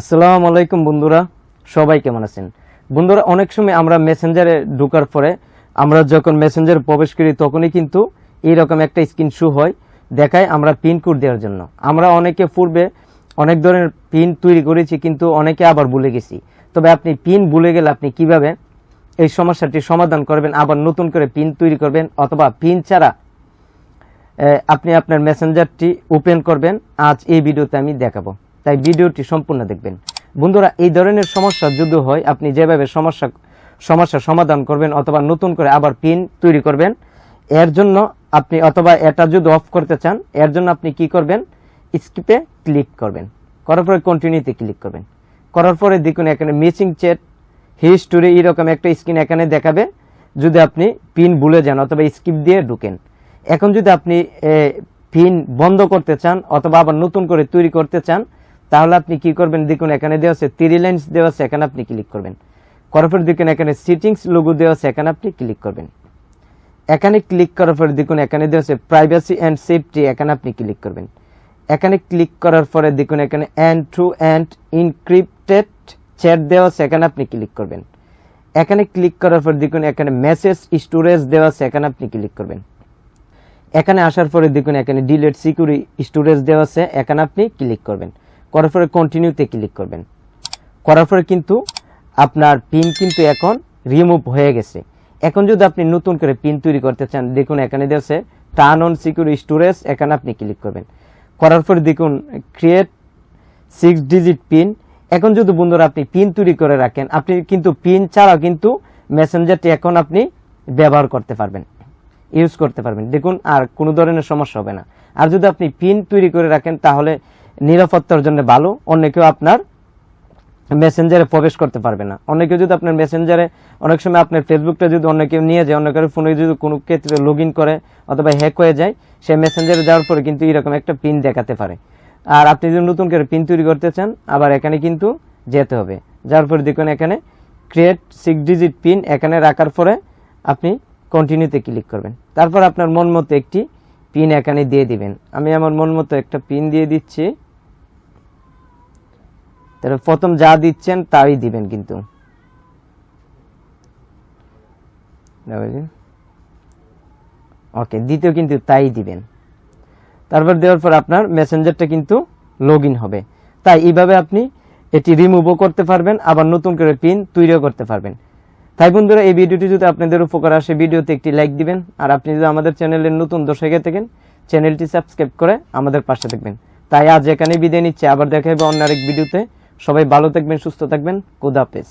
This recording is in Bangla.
আসসালামু আলাইকুম বন্ধুরা, সবাই কেমন আছেন? বন্ধুরা, অনেক সময় আমরা মেসেঞ্জারে ঢোকার পরে আমরা যখন মেসেঞ্জারে প্রবেশ করি, তখনই কিন্তু এইরকম একটা স্ক্রিন শু হয়, দেখায় আমরা পিন কোড দেওয়ার জন্য। আমরা অনেকে পূর্বে অনেক ধরনের পিন তৈরি করেছি, কিন্তু অনেকে আবার ভুলে গেছি। তবে আপনি পিন ভুলে গেলে আপনি কীভাবে এই সমস্যাটি সমাধান করবেন, আবার নতুন করে পিন তৈরি করবেন, অথবা পিন ছাড়া আপনি আপনার মেসেঞ্জারটি ওপেন করবেন, আজ এই ভিডিওতে আমি দেখাবো। তাই ভিডিওটি সম্পূর্ণ দেখবেন। বন্ধুরা, এই ধরনের সমস্যা যদি হয়, আপনি যেভাবে সমস্যা সমস্যার সমাধান করবেন অথবা নতুন করে আবার পিন তৈরি করবেন, এর জন্য আপনি অথবা এটা যদি অফ করতে চান, এর জন্য আপনি কি করবেন? স্কিপে ক্লিক করবেন। করার পরে কন্টিনিউতে ক্লিক করবেন। করার পরে দেখুন, এখানে মিসিং চেট হিস্টোরি এরকম একটা স্ক্রিন এখানে দেখাবে। যদি আপনি পিন ভুলে যান অথবা স্কিপ দিয়ে ঢুকেন। এখন যদি আপনি পিন বন্ধ করতে চান অথবা আবার নতুন করে তৈরি করতে চান তাহলে আপনি কি করবেন? দেখুন, এখানে দেওয়া আছে থ্রি লাইন্স দেওয়া আছে, এখানে আপনি ক্লিক করবেন। করার পর দেখুন, এখানে সিটিংস লোগো দেওয়া আছে, এখানে আপনি ক্লিক করবেন। এখানে ক্লিক করার পর দেখুন, এখানে দেওয়া আছে প্রাইভেসি অ্যান্ড সেফটি এখানে আপনি ক্লিক করবেন। এখানে ক্লিক করার পরে দেখুন, এখানে end to end encrypted chat দেওয়া আছে, এখানে আপনি ক্লিক করবেন। এখানে ক্লিক করার পর দেখুন, এখানে মেসেজ স্টোরেজ দেওয়া আছে, এখানে আপনি ক্লিক করবেন। এখানে আসার পরে দেখুন, এখানে ডিলেট সিকিউরি স্টোরেজ দেওয়া আছে, এখানে আপনি ক্লিক করবেন। করার পরে কন্টিনিউতে ক্লিক করবেন। করার পরে কিন্তু আপনার পিন কিন্তু এখন রিমুভ হয়ে গেছে। এখন যদি আপনি নতুন করে পিন তৈরি করতে চান, দেখুন এখানে দেওয়া টার্ন অন সিকিউর স্টোরেজ এখানে আপনি ক্লিক করবেন। করার পরে দেখুন ক্রিয়েট সিক্স ডিজিট পিন এখন যদি বন্ধুরা আপনি পিন তৈরি করে রাখেন, আপনি কিন্তু পিন ছাড়াও কিন্তু মেসেঞ্জারটি এখন আপনি ব্যবহার করতে পারবেন ইউজ করতে পারবেন। দেখুন, আর কোনো ধরনের সমস্যা হবে না। আর যদি আপনি পিন তৈরি করে রাখেন, তাহলে নিরাপত্তার জন্য ভালো। অন্য কেউ আপনার মেসেঞ্জারে প্রবেশ করতে পারবে না। অন্য কেউ যদি আপনার মেসেঞ্জারে অনেক সময় আপনার ফেসবুকটা যদি অন্য কেউ নিয়ে যায়, অন্য ফোনে যদি কোনো ক্ষেত্রে লগ করে অথবা হ্যাক হয়ে যায়, সে মেসেঞ্জারে যাওয়ার পরে কিন্তু এরকম একটা পিন দেখাতে পারে। আর আপনি যদি নতুন করে পিন তৈরি করতে চান, আবার এখানে কিন্তু যেতে হবে। যার পরে দেখুন এখানে ক্রিয়েট সিক্স ডিজিট পিন এখানে রাখার পরে আপনি কন্টিনিউতে ক্লিক করবেন। তারপর আপনার মন মতো একটি পিন এখানে দিয়ে দিবেন। আমি আমার মন মতো একটা পিন দিয়ে দিচ্ছি। তাহলে প্রথম যা দিচ্ছেন তাই দিবেন কিন্তু। ওকে দ্বিতীয় কিন্তু তাই দিবেন। তারপর দেওয়ার পর আপনার মেসেঞ্জারটা কিন্তু লগ হবে। তাই এইভাবে আপনি এটি রিমুভও করতে পারবেন, আবার নতুন করে পিন তৈরিও করতে পারবেন। তাই বন্ধুরা, এই ভিডিওটি যদি আপনাদের উপকার আসে, ভিডিওতে একটি লাইক দিবেন। আর আপনি যদি আমাদের চ্যানেলের নতুন দর্শকে থাকেন, চ্যানেলটি সাবস্ক্রাইব করে আমাদের পাশে থাকবেন। তাই আজ এখানে বিদায় নিচ্ছে। আবার দেখা হবে অন্য আরেক ভিডিওতে। সবাই ভালো থাকবেন সুস্থ থাকবেন। খুদাহাফেজ